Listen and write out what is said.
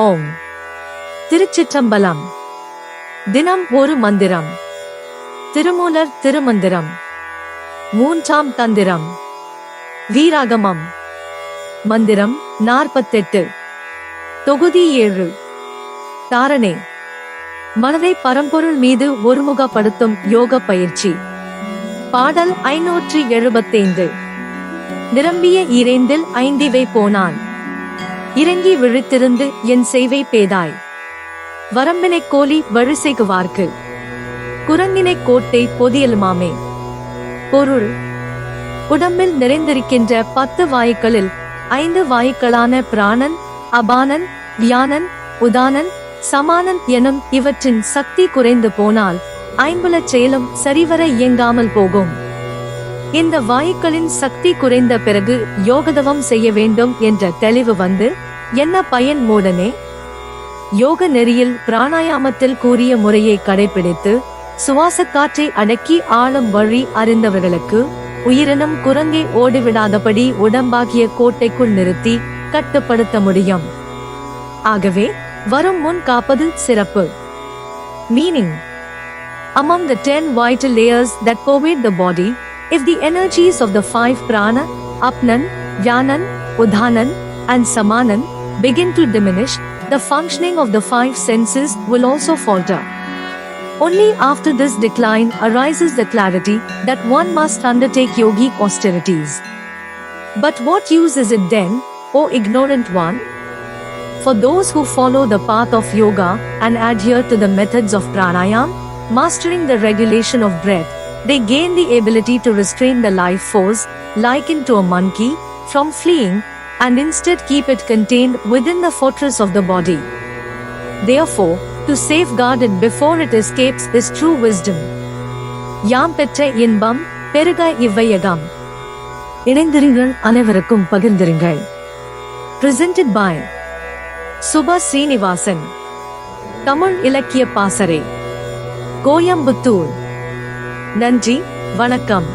ஓம். திருச்சிற்றம்பலம். தினம் ஒரு மந்திரம். திருமூலர் திருமந்திரம். மூன்றாம் தந்திரம். வீராகமம். மந்திரம் நாற்பத்தெட்டு. தொகுதி ஏழு. தாரணே. மனதை பரம்பொருள் மீது ஒருமுகப்படுத்தும் யோக பயிற்சி. பாடல் ஐநூற்றி எழுபத்தைந்து. நிரம்பிய இறைந்தில் ஐந்திவை போனான். இறங்கி விழுத்திருந்து என் செய்வை பேதாய். வரம்பினைக் கோலி வழுசெய்குவார்க்கு குரங்கினைக் கோட்டை பொதியலுமாமே. பொருள். உடம்பில் நிறைந்திருக்கின்ற பத்து வாயுக்களில் ஐந்து வாயுக்களான பிராணன் அபானன் வியானன் உதானன் சமானன் எனும் இவற்றின் சக்தி குறைந்து போனால் ஐம்புலச் செயலும் சரிவர இயங்காமல் போகும். இந்த வாயுக்களின் சக்தி குறைந்த பிறகு யோகதவம் செய்ய வேண்டும் என்ற தெளிவு வந்து என்ன பயன் மூடனே? யோக நெறியில் பிராணாயாமத்தில் கூறிய முறையை கடைபிடித்து சுவாச காற்றை அடக்கி ஆளும் வழி அறிந்தவர்களுக்கு உயிரினம் குரங்கை ஓடிவிடாதபடி உடம்பாகிய கோட்டைக்குள் நிறுத்தி கட்டுப்படுத்த முடியும். ஆகவே வரும் முன் காப்பது சிறப்பு. Meaning Among the 10 vital layers that pervade the body, if the energies of the five prana, apnan, yanan, udhanan, and samanan begin to diminish, the functioning of the five senses will also falter. Only after this decline arises the clarity that one must undertake yogic austerities. But what use is it then, O ignorant one? For those who follow the path of yoga and adhere to the methods of pranayam, mastering the regulation of breath, they gain the ability to restrain the life force, likened to a monkey, from fleeing, and instead keep it contained within the fortress of the body. Therefore, to safeguard it before it escapes is true wisdom. யாம் பெற்ற இன்பம் பெருக இவ்வையகம் இணைந்திருங்கள் அனைவருக்கும் பகிர்ந்திருங்கள் presented பாய் சுபா ஸ்ரீனிவாசன் தமிழ் இலக்கிய பாசறை கோயம்புத்தூர் நன்றி வணக்கம்